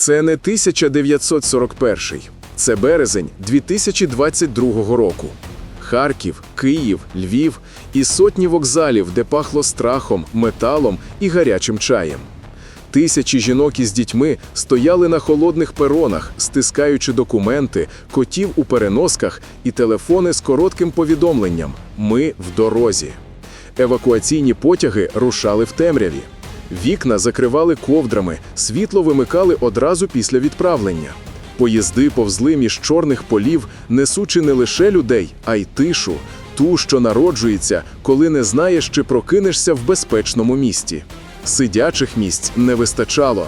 Це не 1941, це березень 2022 року. Харків, Київ, Львів і сотні вокзалів, де пахло страхом, металом і гарячим чаєм. Тисячі жінок із дітьми стояли на холодних перонах, стискаючи документи, котів у переносках і телефони з коротким повідомленням Ми в дорозі. Евакуаційні потяги рушали в темряві. Вікна закривали ковдрами, світло вимикали одразу після відправлення. Поїзди повзли між чорних полів, несучи не лише людей, а й тишу, ту, що народжується, коли не знаєш, чи прокинешся в безпечному місті. Сидячих місць не вистачало.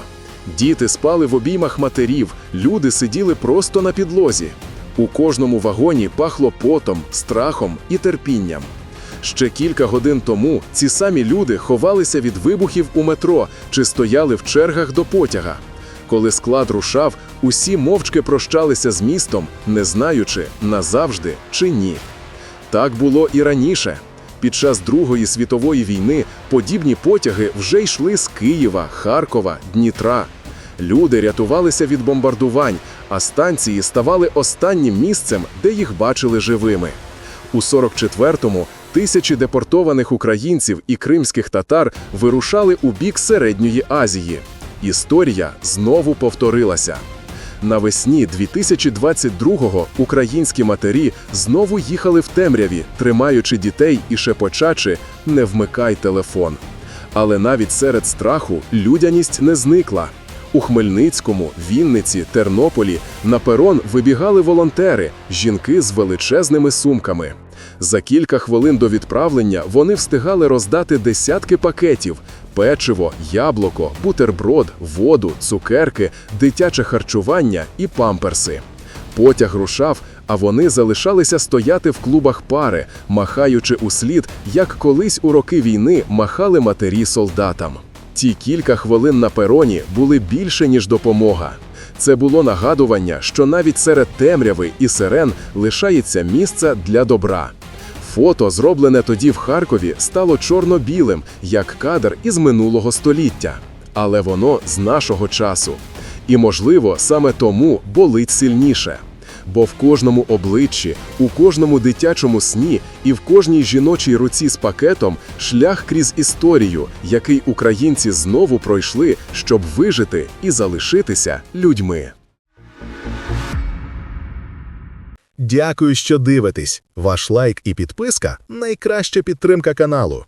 Діти спали в обіймах матерів, люди сиділи просто на підлозі. У кожному вагоні пахло потом, страхом і терпінням. Ще кілька годин тому ці самі люди ховалися від вибухів у метро чи стояли в чергах до потяга. Коли склад рушав, усі мовчки прощалися з містом, не знаючи, назавжди чи ні. Так було і раніше. Під час Другої світової війни подібні потяги вже йшли з Києва, Харкова, Днітра. Люди рятувалися від бомбардувань, а станції ставали останнім місцем, де їх бачили живими. У 44-му тисячі депортованих українців і кримських татар вирушали у бік Середньої Азії. Історія знову повторилася. Навесні 2022-го українські матері знову їхали в темряві, тримаючи дітей і шепочачи «Не вмикай телефон». Але навіть серед страху людяність не зникла. У Хмельницькому, Вінниці, Тернополі на перон вибігали волонтери, жінки з величезними сумками. За кілька хвилин до відправлення вони встигали роздати десятки пакетів: печиво, яблуко, бутерброд, воду, цукерки, дитяче харчування і памперси. Потяг рушав, а вони залишалися стояти в клубах пари, махаючи услід, як колись у роки війни махали матері солдатам. Ті кілька хвилин на пероні були більше, ніж допомога. Це було нагадування, що навіть серед темряви і сирен лишається місце для добра. Фото, зроблене тоді в Харкові, стало чорно-білим, як кадр із минулого століття. Але воно з нашого часу. І, можливо, саме тому болить сильніше. Бо в кожному обличчі, у кожному дитячому сні і в кожній жіночій руці з пакетом шлях крізь історію, який українці знову пройшли, щоб вижити і залишитися людьми. Дякую, що дивитесь. Ваш лайк і підписка найкраща підтримка каналу.